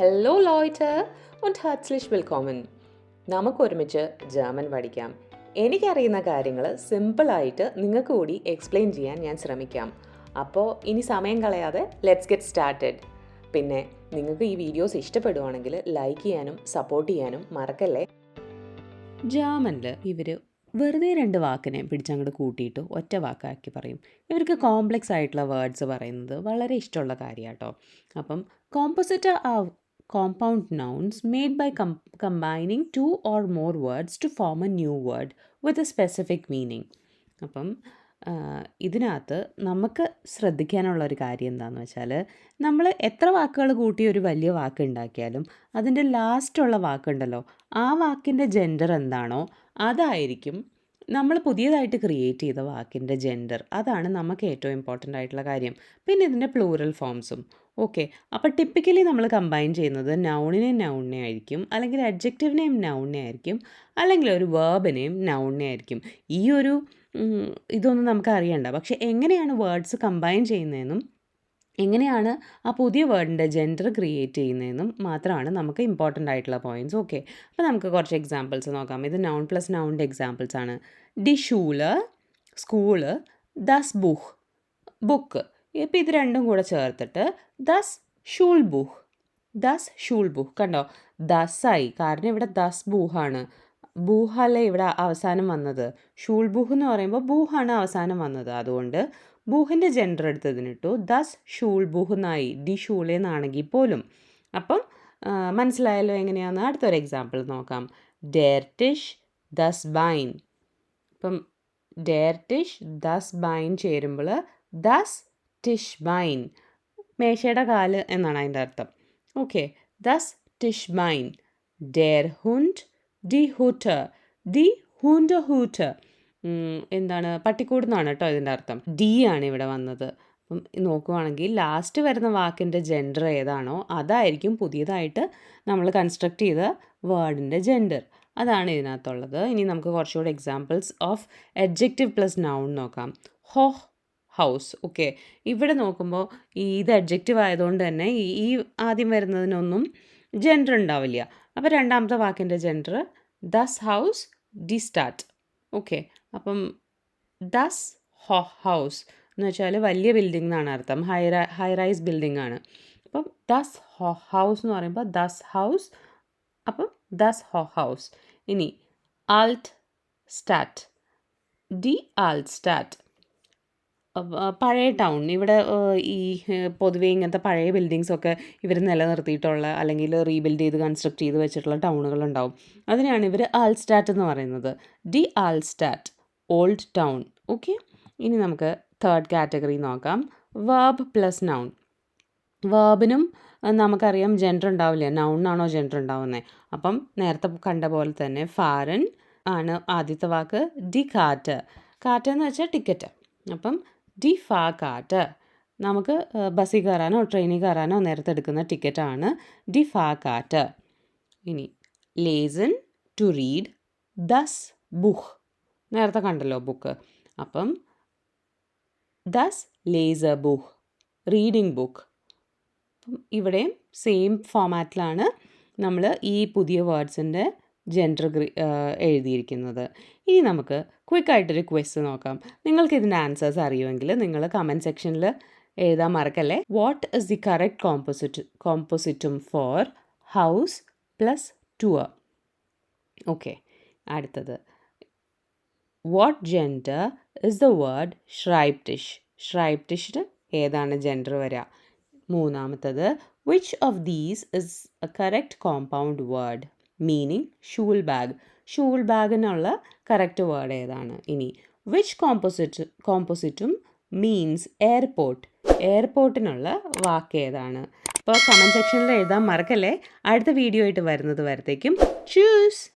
Hello ലോയ്റ്റ് und herzlich willkommen. നമുക്കൊരുമിച്ച് German പഠിക്കാം. എനിക്കറിയുന്ന കാര്യങ്ങൾ സിമ്പിളായിട്ട് നിങ്ങൾക്ക് കൂടി എക്സ്പ്ലെയിൻ ചെയ്യാൻ ഞാൻ ശ്രമിക്കാം. അപ്പോൾ ഇനി സമയം കളയാതെ ലെറ്റ്സ് ഗെറ്റ് സ്റ്റാർട്ടഡ് പിന്നെ നിങ്ങൾക്ക് ഈ വീഡിയോസ് ഇഷ്ടപ്പെടുവാണെങ്കിൽ ലൈക്ക് ചെയ്യാനും സപ്പോർട്ട് ചെയ്യാനും മറക്കല്ലേ? ജാമനിൽ ഇവർ വെറുതെ രണ്ട് വാക്കിനെ പിടിച്ചങ്ങോട്ട് കൂട്ടിയിട്ട് ഒറ്റ വാക്കാക്കി പറയും. ഇവർക്ക് കോംപ്ലക്സ് ആയിട്ടുള്ള വേർഡ്സ് പറയുന്നത് വളരെ ഇഷ്ടമുള്ള കാര്യമാണ് കേട്ടോ അപ്പം composite are compound nouns made by com combining two or more words to form a new word with a specific meaning അപ്പം ഇതിനകത്ത് നമുക്ക് ശ്രദ്ധിക്കാനുള്ള ഒരു കാര്യം എന്താണെന്ന് വെച്ചാൽ നമ്മൾ എത്ര വാക്കുകൾ കൂട്ടി ഒരു വലിയ വാക്ക് ഉണ്ടാക്കിയാലും അതിന്റെ ലാസ്റ്റുള്ള വാക്കുണ്ടല്ലോ ആ വാക്കിന്റെ ജെൻഡർ എന്താണോ അതായിരിക്കും നമ്മൾ പുതിയതായിട്ട് ക്രിയേറ്റ് ചെയ്ത വാക്കിന്റെ ജെൻഡർ അതാണ് നമുക്ക് ഏറ്റവും ഇമ്പോർട്ടന്റ് ആയിട്ടുള്ള കാര്യം. പിന്നെ ഇതിന്റെ പ്ലൂറൽ ഫോംസും ഓക്കെ അപ്പോൾ ടിപ്പിക്കലി നമ്മൾ കമ്പൈൻ ചെയ്യുന്നത് നൗണിനെയും നൗണിനെ ആയിരിക്കും അല്ലെങ്കിൽ അഡ്ജക്റ്റീവിനെയും നൗണിനെ ആയിരിക്കും അല്ലെങ്കിൽ ഒരു വേർബിനെയും നൗണിനെ ആയിരിക്കും. ഈ ഒരു ഇതൊന്നും നമുക്ക് അറിയണ്ട. പക്ഷേ എങ്ങനെയാണ് വേർഡ്സ് കമ്പൈൻ ചെയ്യുന്നതെന്നും എങ്ങനെയാണ് ആ പുതിയ വേർഡിന്റെ ജെൻഡർ ക്രിയേറ്റ് ചെയ്യുന്നതെന്നും മാത്രമാണ് നമുക്ക് ഇമ്പോർട്ടന്റ് ആയിട്ടുള്ള പോയിന്റ്സ് ഓക്കെ അപ്പോൾ നമുക്ക് കുറച്ച് എക്സാമ്പിൾസ് നോക്കാം. ഇത് നൗൺ പ്ലസ് നൗണിന്റെ എക്സാമ്പിൾസ് ആണ്. ഡി ഷൂൾ സ്കൂൾ ദസ് ബുഹ് ബുക്ക്. ഇപ്പോൾ ഇത് രണ്ടും കൂടെ ചേർത്തിട്ട് ദസ് ഷൂൾ ബുഹ് ദസ് ഷൂൾ ബുഹ്. കണ്ടോ? ദസായി. കാരണം ഇവിടെ ദസ് ബൂഹാണ്. ബൂഹല്ലേ ഇവിടെ അവസാനം വന്നത്. ഷൂൾ ബുഹ് എന്ന് പറയുമ്പോൾ ബൂഹാണ് അവസാനം വന്നത്. അതുകൊണ്ട് ബൂഹിന്റെ ജെൻഡർ എടുത്തതിനിട്ടു ദസ് ഷൂൾ ബൂഹ് നായി ഡി ഷൂളെ എന്നാണെങ്കിൽ പോലും. അപ്പം മനസ്സിലായല്ലോ എങ്ങനെയാണെന്ന് അടുത്തൊരു എക്സാമ്പിൾ നോക്കാം. ഡേർട്ടിഷ് ദസ് ബൈൻ ഇപ്പം ഡേർട്ടിഷ് ദസ് ബൈൻ ചേരുമ്പോൾ ദസ് ടിഷ് ബൈൻ മേശയുടെ കാൽ എന്നാണ് അതിന്റെ അർത്ഥം. ഓക്കെ ദസ് ടിഷ് ബൈൻ ഡേർ ഹുണ്ട് ഡി ഹൂട്ടർ ഡി ഹുൻഡ് ഹൂട്ടർ എന്താണ് പട്ടിക്കൂട് എന്നാണ് കേട്ടോ ഇതിന്റെ അർത്ഥം. ഡി ആണ് ഇവിടെ വന്നത്. അപ്പം നോക്കുവാണെങ്കിൽ ലാസ്റ്റ് വരുന്ന വാക്കിന്റെ ജെൻഡർ ഏതാണോ അതായിരിക്കും പുതിയതായിട്ട് നമ്മൾ കൺസ്ട്രക്ട് ചെയ്ത വേർഡിന്റെ ജെൻഡർ അതാണ് ഇതിനകത്തുള്ളത്. ഇനി നമുക്ക് കുറച്ചുകൂടി examples of adjective plus noun നോക്കാം. ഹോ ഹൗസ് ഓക്കെ ഇവിടെ നോക്കുമ്പോൾ ഇത് അഡ്ജക്റ്റീവ് ആയതുകൊണ്ട് തന്നെ ഈ ആദ്യം വരുന്നതിനൊന്നും ജെൻഡർ ഉണ്ടാവില്ല. അപ്പോൾ രണ്ടാമത്തെ വാക്കിന്റെ ജെൻഡർ ദസ് ഹൗസ് ഡി സ്റ്റാർട്ട് ഓക്കെ അപ്പം ദസ് ഹോ ഹൗസ് എന്ന് വെച്ചാൽ വലിയ ബിൽഡിംഗ് എന്നാണ് അർത്ഥം. ഹൈ ഹൈ റൈസ് ബിൽഡിംഗ് ആണ്. അപ്പം ദസ് ഹോ ഹൗസ് എന്ന് പറയുമ്പോൾ ദസ് ഹൗസ് അപ്പം ദസ് ഹോ ഹൗസ്. ഇനി ആൾട്ട് സ്റ്റാറ്റ്. ഡി ആൾട്ട് സ്റ്റാറ്റ്. പഴയ ടൗൺ. ഇവിടെ ഈ പൊതുവേ ഇങ്ങനത്തെ പഴയ ബിൽഡിങ്സ് ഒക്കെ ഇവർ നിലനിർത്തിയിട്ടുള്ള അല്ലെങ്കിൽ റീബിൽഡ് ചെയ്ത് കൺസ്ട്രക്ട് ചെയ്ത് വെച്ചിട്ടുള്ള ടൗണുകളുണ്ടാവും. അതിനാണ് ഇവർ ആൾസ്റ്റാറ്റ് എന്ന് പറയുന്നത്. ഡി ആൾസ്റ്റാറ്റ് ഓൾഡ് ടൗൺ. ഓക്കെ? ഇനി നമുക്ക് തേർഡ് കാറ്റഗറി നോക്കാം. വേർബ് പ്ലസ് നൗൺ വേർബിനും നമുക്കറിയാം ജെൻഡർ ഉണ്ടാവില്ല? നൗണിനാണോ ജെൻഡർ ഉണ്ടാവുന്നത് അപ്പം നേരത്തെ കണ്ട പോലെ തന്നെ ഫാരൻ ആണ് ആദ്യത്തെ വാക്ക് ഡി കാറ്റ് കാറ്റ് എന്ന് വെച്ചാൽ ടിക്കറ്റ് അപ്പം ഡി ഫാ കാറ്റ് നമുക്ക് ബസ്സിൽ കയറാനോ ട്രെയിനിൽ കയറാനോ നേരത്തെ എടുക്കുന്ന ടിക്കറ്റാണ് ഡി ഫാ കാറ്റ് ഇനി ലേസൺ ടു റീഡ് ദസ് ബുക്ക് നേരത്തെ കണ്ടല്ലോ ബുക്ക് അപ്പം ദസ് ലേസർ ബുക്ക് റീഡിംഗ് ബുക്ക് ഇവിടെയും സെയിം ഫോമാറ്റിലാണ് നമ്മൾ ഈ പുതിയ വേർഡ്സിന്റെ ജെൻഡർ എഴുതിയിരിക്കുന്നത്. ഇനി നമുക്ക് ക്വിക്കായിട്ടൊരു ക്വസ്റ്റ് നോക്കാം. നിങ്ങൾക്ക് ഇതിന്റെ ആൻസേഴ്സ് അറിയുമെങ്കിൽ നിങ്ങൾ കമന്റ് സെക്ഷനിൽ എഴുതാൻ മറക്കല്ലേ? What is the correct composite കോമ്പോസിറ്റും for ഹൗസ് പ്ലസ് ടുവർ ഓക്കെ അടുത്തത്. What gender is the word ഷ്രൈപ്റ്റിഷ് ഷ്രൈപ്റ്റിഷിന് ഏതാണ് ജെൻഡർ വരിക മൂന്നാമത്തത് which of these is a correct compound word meaning school bag Jules ബാഗിനുള്ള കറക്റ്റ് വേർഡ് ഏതാണ്? ഇനി വിച്ച് കോമ്പോസിറ്റ് കോമ്പോസിറ്റും മീൻസ് എയർപോർട്ട് എയർപോർട്ടിനുള്ള വാക്ക് ഏതാണ്? അപ്പോൾ കമന്റ് സെക്ഷനിൽ എഴുതാൻ മറക്കല്ലേ? അടുത്ത വീഡിയോ ആയിട്ട് വരുന്നത് വരത്തേക്കും. ചൂസ്